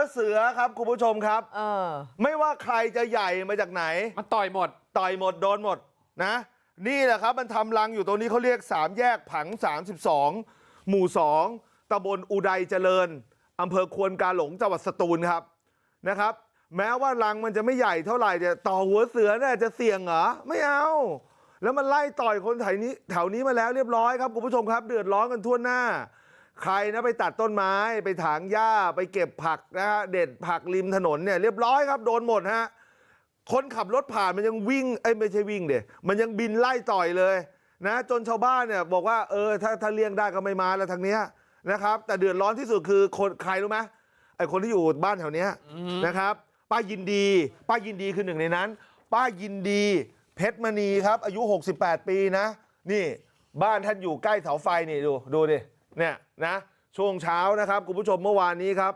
ร์เสือครับคุณผู้ชมครับเออไม่ว่าใครจะใหญ่มาจากไหนมันต่อยหมดต่อยหมดโดนหมดนะนี่แหละครับมันทำรังอยู่ตรงนี้เขาเรียกสามแยกผัง32หมู่2ตำบลอุดัยเจริญอำเภอควนกาหลงจังหวัดสตูลครับนะครับ แม้ว่ารังมันจะไม่ใหญ่เท่าไหร่แต่ต่อหัวเสือเนี่ยจะเสี่ยงเหรอไม่เอา แล้วมันไล่ต่อยคนแถวนี้แถวนี้มาแล้วเรียบร้อยครับคุณผู้ชมครับ เดือดร้อนกันทั่วหน้า ใครนะไปตัดต้นไม้ไปถางหญ้าไปเก็บผักนะฮะเด็ดผักริมถนนเนี่ยเรียบร้อยครับโดนหมดฮะคนขับรถผ่านมันยังวิ่งเอ้ยไม่ใช่วิ่งเดยมันยังบินไล่ต่อยเลยนะจนชาวบ้านเนี่ยบอกว่าเออถ้าถ้าเลี่ยงได้ก็ไม่มาแล้วทางเนี้ยนะครับ แต่เดือดร้อนที่สุดคือคนใครรู้ไหมไอคนที่อยู่บ้านแถวเนี้ยนะครับ ป้ายินดี ป้ายินดีคือหนึ่งในนั้น ป้ายินดี เพชรมณีครับ อายุ 68 ปีนะ นี่บ้านท่านอยู่ใกล้เสาไฟนี่ดูดูดิ เนี่ยนะช่วงเช้านะครับคุณผู้ชมเมื่อวานนี้ครับ